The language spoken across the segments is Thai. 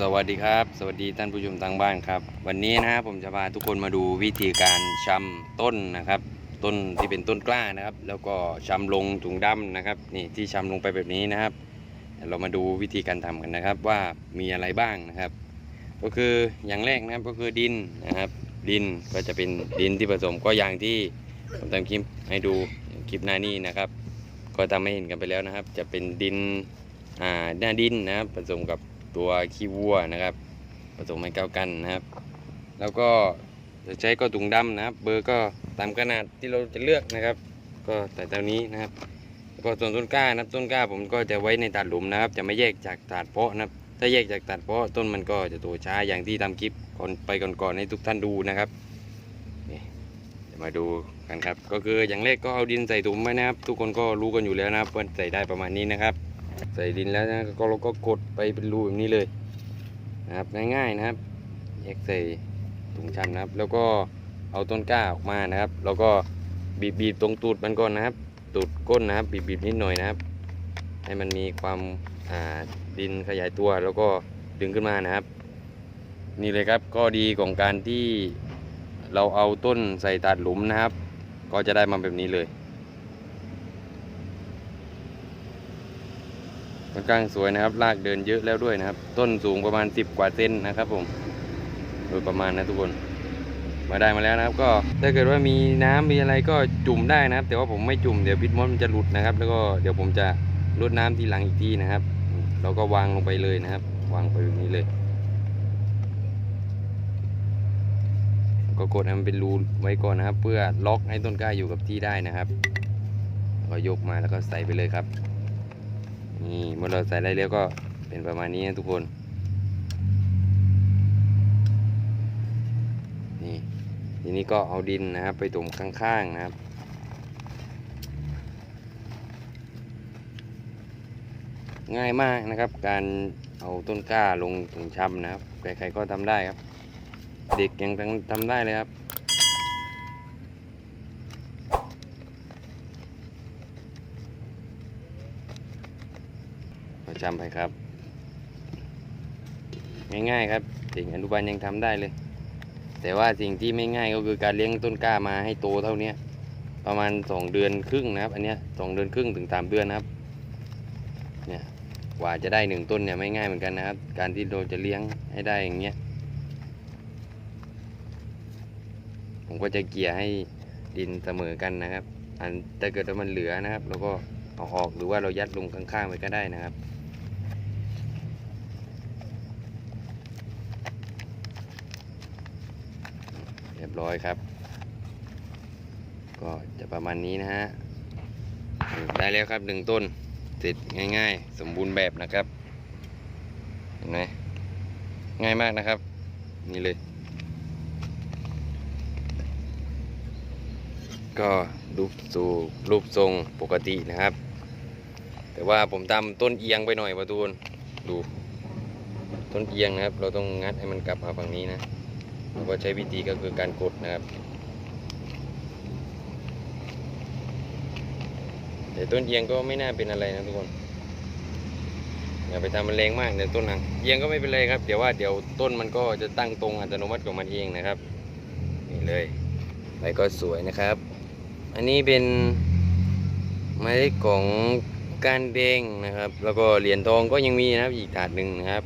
สวัสดีครับ สวัสดีท่านผู้ชมทางบ้านครับ วันนี้นะครับผมจะพาทุกคนมาดูวิธีการชำต้นนะครับ ต้นที่เป็นต้นกล้านะครับ แล้วก็ชำลงถุงดำนะครับ นี่ที่ชำลงไปแบบนี้นะครับ เรามาดูวิธีการทำกันนะครับว่ามีอะไรบ้างนะครับ ก็คืออย่างแรกนะครับก็คือดินนะครับ ดินก็จะเป็นดินที่ผสมก็อย่างที่ผมทำคลิปให้ดูคลิปหน้านี้นะครับ ก็ทำให้เห็นกันไปแล้วนะครับ จะเป็นดินอ่าหน้าดินนะครับผสมกับ ตัวขี้วัวนะครับผสมให้เข้ากันนะครับ แล้วก็จะใช้ก็ถุงดำนะครับ เบอร์ก็ตามขนาดที่เราจะเลือกนะครับ ก็แต่ตอนนี้นะครับก็ส่วนต้นกล้านะครับต้นกล้าผมก็จะไว้ในถาดหลุมนะครับ จะไม่แยกจากถาดเพาะนะครับ ถ้าแยกจากถาดเพาะต้นมันก็จะโตช้าอย่างที่ทำคลิปก่อนไปก่อนๆให้ทุกท่านดูนะครับนี่เดี๋ยวมาดูกันครับ ก็คืออย่างแรกก็เอาดินใส่ถุงไว้นะครับ ทุกคนก็รู้กันอยู่แล้วนะครับว่าใส่ได้ประมาณนี้นะครับ ใส่ดินแล้วนะก็เราก็กดไปเป็นรูแบบนี้เลยนะครับง่ายๆนะครับแยกใส่ถุงชำนะครับ แล้วก็เอาต้นกล้าออกมานะครับ แล้วก็บีบบีบตรงตูดมันก่อนนะครับ ตูดก้นนะครับ บีบบีบนิดหน่อยนะครับ ให้มันมีความดินขยายตัวแล้วก็ดึงขึ้นมานะครับ นี่เลยครับก็ดีของการที่เราเอาต้นใส่ตัดหลุมนะครับ ก็จะได้มาแบบนี้เลย ค่อนข้างสวยนะครับรากเดินเยอะแล้วด้วยนะครับ ต้นสูงประมาณ 10 กว่าเซนนะครับผมโดยประมาณนะทุกคน มาได้มาแล้วนะครับ ก็ถ้าเกิดว่ามีน้ำมีอะไรก็จุ่มได้นะครับ แต่ว่าผมไม่จุ่มเดี๋ยวพิษมดมันจะหลุดนะครับ แล้วก็เดี๋ยวผมจะลดน้ำทีหลังอีกทีนะครับ เราก็วางลงไปเลยนะครับ วางไปแบบนี้เลย ก็กดให้มันเป็นรูไว้ก่อนนะครับ เพื่อล็อกให้ต้นกล้าอยู่กับที่ได้นะครับก็ยกมาแล้วก็ใส่ไปเลยครับ นี่เมื่อเราใส่ได้แล้วก็เป็นประมาณนี้นะทุกคน นี่ทีนี้ก็เอาดินนะครับไปถมข้างๆนะครับง่ายมากนะครับ การเอาต้นกล้าลงถุงช้ำนะครับ ใครๆก็ทำได้ครับ เด็กยังทำได้เลยครับ ประจำไปครับ ง่ายๆครับเด็กอนุบาลยังทำได้เลย แต่ว่าสิ่งที่ไม่ง่ายก็คือการเลี้ยงต้นกล้ามาให้โตเท่าเนี้ประมาณสองเดือนครึ่งนะครับ อันเนี้ยสองเดือนครึ่งถึงสามเดือนนะครับเนี่ยกว่าจะได้หนึ่งต้นเนี่ยไม่ง่ายเหมือนกันนะครับ การที่เราจะเลี้ยงให้ได้อย่างเงี้ยผมก็จะเกลี่ยให้ดินเสมอกันนะครับ อันถ้าเกิดว่ามันเหลือนะครับเราก็เอาออกหรือว่าเรายัดลงข้างๆไปก็ได้นะครับ รียบร้อยครับ ก็จะประมาณนี้นะฮะได้แล้วครับหนึ่งต้นเสร็จง่าย ๆ สมบูรณ์แบบนะครับเห็นไหมง่ายมากนะครับ นี่เลย ก็รูปสู่รูปทรงปกตินะครับ แต่ว่าผมทำต้นเอียงไปหน่อยประตูนดูต้นเอียงนะครับ เราต้องงัดให้มันกลับมาฝั่งนี้นะ เราก็ใช้วิธีก็คือการกดนะครับแต่ต้นเอียงก็ไม่น่าเป็นอะไรนะทุกคนอย่าไปทำมันแรงมากเดี๋ยวต้นหนังเอียงก็ไม่เป็นไรครับเดี๋ยวว่าเดี๋ยวต้นมันก็จะตั้งตรงอัตโนมัติของมันเองนะครับนี่เลยใบก็สวยนะครับ อันนี้เป็นไม้ของการแดงนะครับ แล้วก็เหรียญทองก็ยังมีนะครับอีกถาดหนึ่งนะครับ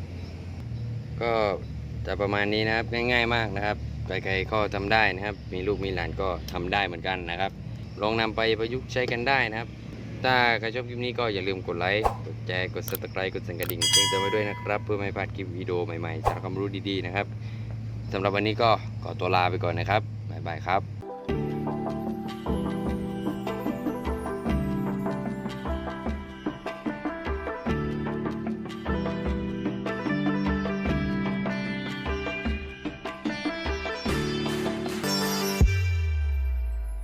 ก็ จะประมาณนี้นะครับง่ายๆมากนะครับใครๆก็ทำได้นะครับ มีลูกมีหลานก็ทำได้เหมือนกันนะครับ ลองนำไปประยุกต์ใช้กันได้นะครับ ถ้าใครชอบคลิปนี้ก็อย่าลืมกดไลค์กดแชร์กด subscribe กดสั่นกระดิ่งแจ้งเตือนไว้ด้วยนะครับ เพื่อไม่พลาดคลิปวิดีโอใหม่ๆจากความรู้ดีๆนะครับสำหรับวันนี้ก็ขอตัวลาไปก่อนนะครับบ๊ายบายครับ